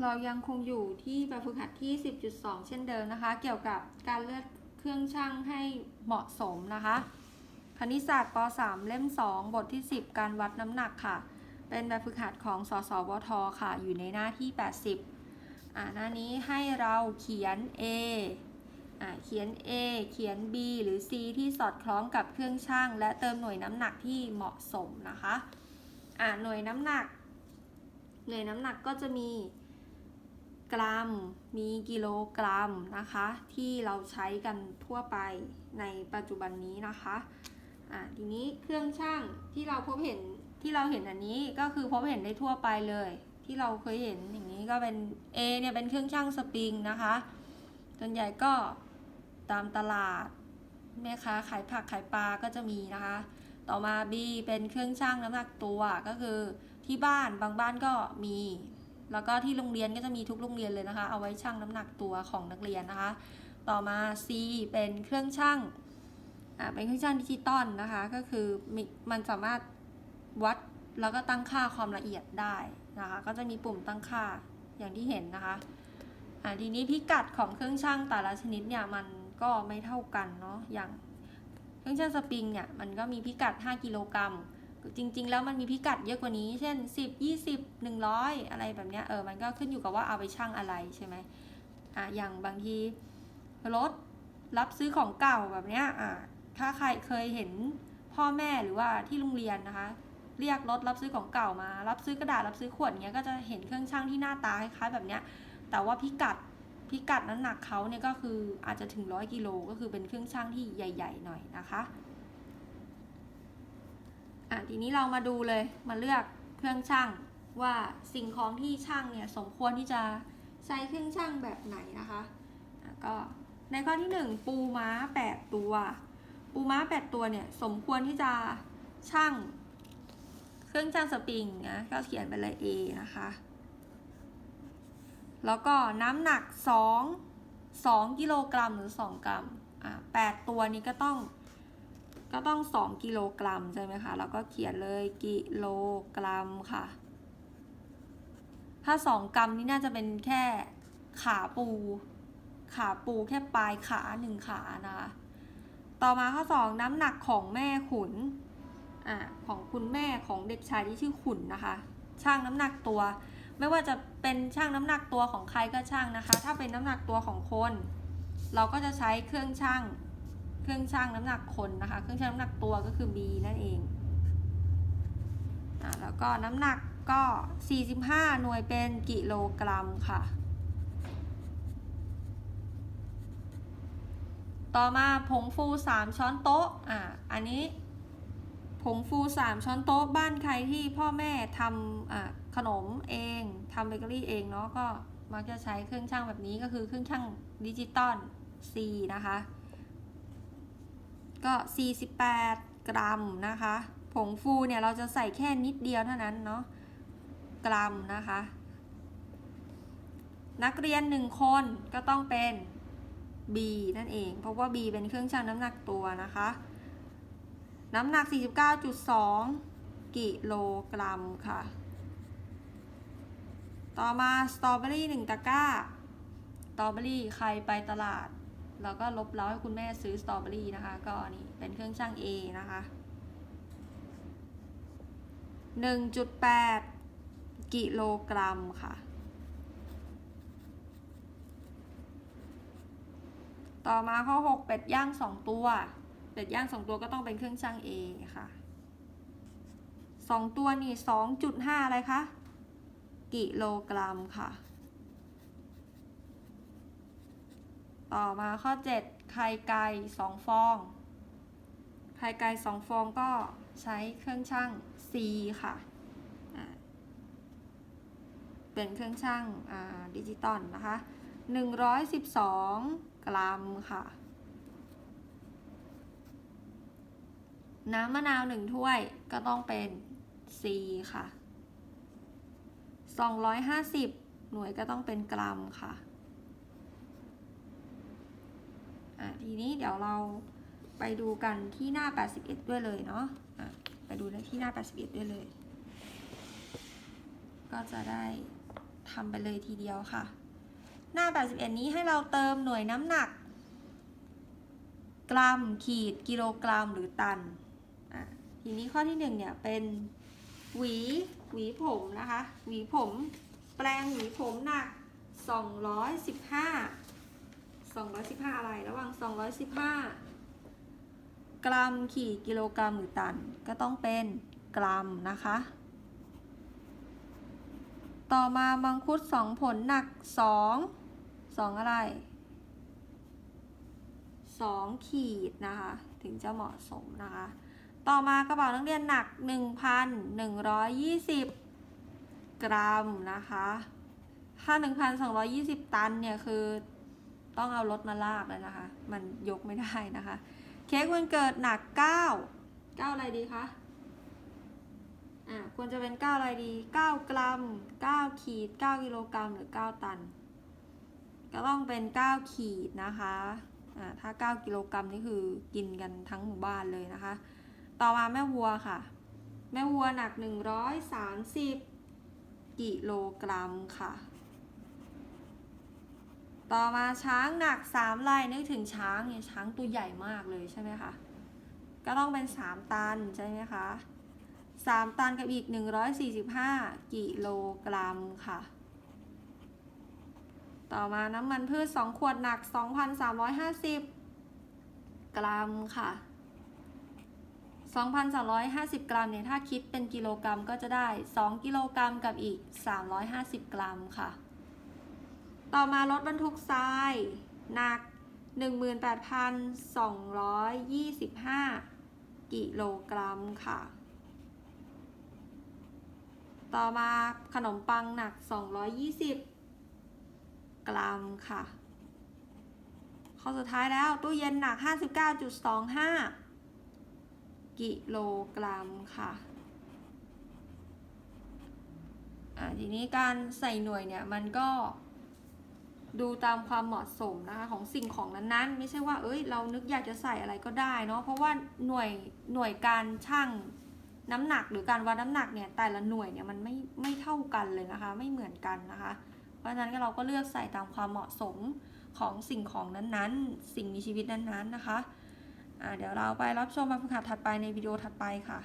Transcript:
เรายังคงอยู่ที่แบบฝึกหัดที่ 10.2 เช่นเดิมนะคะ เกี่ยวกับการเลือกเครื่องช่างให้เหมาะสมนะคะ คณิตศาสตร์ป .3 เล่ม 2 บทที่ 10 การวัดน้ำหนักค่ะ เป็นแบบฝึกหัดของสสวทค่ะ อยู่ในหน้าที่ 80 อ่าหน้านี้ให้เราเขียน A อ่าเขียน A เขียน B หรือ C ที่สอดคล้องกับเครื่องช่าง และเติมหน่วยน้ำหนักที่เหมาะสมนะคะ อ่าหน่วยน้ำหนัก หน่วยน้ำหนักก็จะมี กรัม มีกิโลกรัมนะคะ ที่เราใช้กันทั่วไปในปัจจุบันนี้นะคะอ่าทีนี้เครื่องช่างที่เราพบเห็นที่เราเห็นอันนี้ก็คือพบเห็นได้ทั่วไปเลย ที่เราเคยเห็นอย่างนี้ก็เป็น A เนี่ยเป็นเครื่องช่างสปริงนะคะส่วนใหญ่ก็ตามตลาดแม่ค้าขายผักขายปลาก็จะมีนะคะ ต่อมา B เป็นเครื่องช่างน้ำหนักตัวก็คือที่บ้านบางบ้านก็มี แล้วก็ที่โรงเรียนก็จะมีทุกโรงเรียนเลยนะคะ เอาไว้ชั่งน้ำหนักตัวของนักเรียนนะคะ ต่อมา C เป็นเครื่องชั่งอ่าเป็นเครื่องชั่งดิจิตอลนะคะ ก็คือมมันสามารถวัดแล้วก็ตั้งค่าความละเอียดได้นะคะ ก็จะมีปุ่มตั้งค่าอย่างที่เห็นนะคะอ่าทีนี้พิกัดของเครื่องชั่งแต่ละชนิดเนี่ยมันก็ไม่เท่ากันเนาะอย่างเครื่องชั่งสปริงเนี่ยมันก็มีพิกัด 5 กิโลกรัม จริง ๆ แล้วมันมีพิกัดเยอะกว่านี้ เช่น 10 20 100 อะไรแบบเนี้ยเออมันก็ขึ้นอยู่กับว่าเอาไปชั่งอะไรใช่ไหมอะอย่างบางทีรถรับซื้อของเก่าแบบเนี้ยอะถ้าใครเคยเห็นพ่อแม่หรือว่าที่โรงเรียนนะคะ เรียกรถรับซื้อของเก่ามา รับซื้อกระดาษรับซื้อขวดเงี้ยก็จะเห็นเครื่องชั่งที่หน้าตาคล้ายๆแบบเนี้ยแต่ว่าพิกัดพิกัดน้ำหนักเขาเนี่ยก็คืออาจจะถึงร้อยกิโลก็คือเป็นเครื่องชั่งที่ใหญ่ ๆ หน่อยนะคะ อะทีนี้เรามาดูเลยมาเลือกเครื่องช่างว่าสิ่งของที่ช่างเนี่ยสมควรที่จะใช้เครื่องช่างแบบไหนนะคะะก็ในข้อที่ 1 ปูม้า 8 ตัว ปูม้า 8 ตัวเนี่ยสมควรที่จะช่างเครื่องช่างสปริงนะก็เขียนไปเลย A นะคะแล้วก็น้ำหนัก 2 2กิโลกรัมหรือ 2 กรัมอะ8ตัวนี้ก็ต้อง ก็ต้อง 2 กิโลกรัมใช่ไหมคะ แล้วก็เขียนเลยกิโลกรัมค่ะ ถ้า 2 กรัมนี่น่าจะเป็นแค่ขาปู ขาปูแค่ปลายขาหนึ่งขานะคะ ต่อมาข้อ 2 น้ำหนักของแม่ขุน อ่า ของคุณแม่ของเด็กชายที่ชื่อขุนนะคะ ช่างน้ำหนักตัว ไม่ว่าจะเป็นช่างน้ำหนักตัวของใครก็ช่างนะคะ ถ้าเป็นน้ำหนักตัวของคน เราก็จะใช้เครื่องช่าง เครื่องช่างน้ำหนักคนนะคะ เครื่องช่างน้ำหนักตัวก็คือ B นั่นเองอ่าแล้วก็น้ำหนักก็ 45 หน่วยเป็นกิโลกรัมค่ะ ต่อมาผงฟู 3 ช้อนโต๊ะ อ่าอันนี้ผงฟู 3 ช้อนโต๊ะ บ้านใครที่พ่อแม่ทำอ่าขนมเองทำเบเกอรี่เองเนาะ ก็มักจะใช้เครื่องช่างแบบนี้ก็คือเครื่องช่างดิจิตอล C นะคะ ก็ 48 กรัมนะคะ ผงฟูเนี่ยเราจะใส่แค่นิดเดียวเท่านั้นเนาะกรัมนะคะ นักเรียนหนึ่งคนก็ต้องเป็น B นั่นเอง เพราะว่า B เป็นเครื่องชั่งน้ำหนักตัวนะคะ น้ำหนัก 49.2 กิโลกรัมค่ะ ต่อมาสตรอเบอรี่หนึ่งตะกร้าสตรอเบอรี่ใครไปตลาด แล้วก็ลบเล้าให้คุณแม่ซื้อสตรอเบอรี่นะคะ ก็นี่เป็นเครื่องช่าง A นะคะ 1.8 กิโลกรัมค่ะ ต่อมาข้อ 6 เป็ดย่าง 2 ตัว เป็ดย่าง 2 ตัวก็ต้องเป็นเครื่องช่าง A ค่ะ 2 ตัวนี่ 2.5 อะไรคะ กิโลกรัมค่ะ ต่อมาข้อ 7 ไข่ไก่2ฟอง ไข่ไก่2ฟองก็ใช้เครื่องช่าง C ค่ะ เป็นเครื่องช่างดิจิตอลนะคะ 112 กรัมค่ะ น้ำมะนาว 1 ถ้วยก็ต้องเป็น C ค่ะ 250 หน่วยก็ต้องเป็นกรัมค่ะ อะทีนี้เดี๋ยวเราไปดูกันที่หน้า 81 ด้วยเลยเนาะอะไปดูที่หน้า 81 ด้วยเลย ก็จะได้ทำไปเลยทีเดียวค่ะ หน้า 81 นี้ให้เราเติมหน่วยน้ำหนัก กรัมขีดกิโลกรัมหรือตันอะทีนี้ข้อที่หนึ่งเนี่ยเป็นหวีหวีผมนะคะ หวีผม แปลงหวีผมหนัก 215 215 อะไร ระหว่าง 215 กรัมขีดกิโลกรัมหรือตัน ก็ต้องเป็นกรัมนะคะ ต่อมามังคุดสองผลหนักสองสองอะไรสองขีดนะคะ ถึงจะเหมาะสมนะคะ ต่อมากระเป๋านักเรียนหนัก 1,120 กรัมนะคะถ้า 1,220 ตันเนี่ย คือ ต้องเอารถมาลากเลยนะคะ มันยกไม่ได้นะคะ เค้กวันเกิดหนัก 9 9 อะไรดีคะ อ่าควรจะเป็น 9 อะไรดี 9 กรัม 9 ขีด 9 กิโลกรัมหรือ 9 ตัน ก็ต้องเป็น 9 ขีดนะคะ อ่า ถ้า 9 กิโลกรัมนี่คือกินกันทั้งหมู่บ้านเลยนะคะ ต่อมาแม่วัวค่ะ แม่วัวหนัก 130 กิโลกรัมค่ะ ต่อมาช้างหนัก3ไร่นึกถึงช้างเนี่ยช้างตัวใหญ่มากเลยใช่ไหมคะ ก็ต้องเป็น3ตันใช่ไหมคะ3ตันกับอีก145กิโลกรัมค่ะ ต่อมาน้ำมันพืช2ขวดหนัก2,350กรัมค่ะ2,350 กรัมเนี่ยถ้าคิดเป็นกิโลกรัมก็จะได้ 2 กิโลกรัมกับอีก 350 กรัมค่ะ ต่อมารถบรรทุกทรายหนัก 18,225 กิโลกรัมค่ะ ต่อมาขนมปังหนัก 220 กรัมค่ะ ข้อสุดท้ายแล้วตู้เย็นหนัก 59.25 กิโลกรัมค่ะอ่าทีนี้การใส่หน่วยเนี่ยมันก็ ดูตามความเหมาะสมนะคะของสิ่งของนั้นๆ ไม่ใช่ว่าเอ้ยเรานึกอยากจะใส่อะไรก็ได้เนาะเพราะว่าหน่วยหน่วยการช่างน้ำหนักหรือการวัดน้ำหนักเนี่ยแต่ละหน่วยเนี่ยมันไม่ไม่เท่ากันเลยนะคะ ไม่เหมือนกันนะคะ เพราะฉะนั้นเราก็เลือกใส่ตามความเหมาะสมของสิ่งของนั้นๆ สิ่งมีชีวิตนั้นๆนะคะอ่าเดี๋ยวเราไปรับชมแบบฝึกหัดถัดไปในวิดีโอถัดไปค่ะ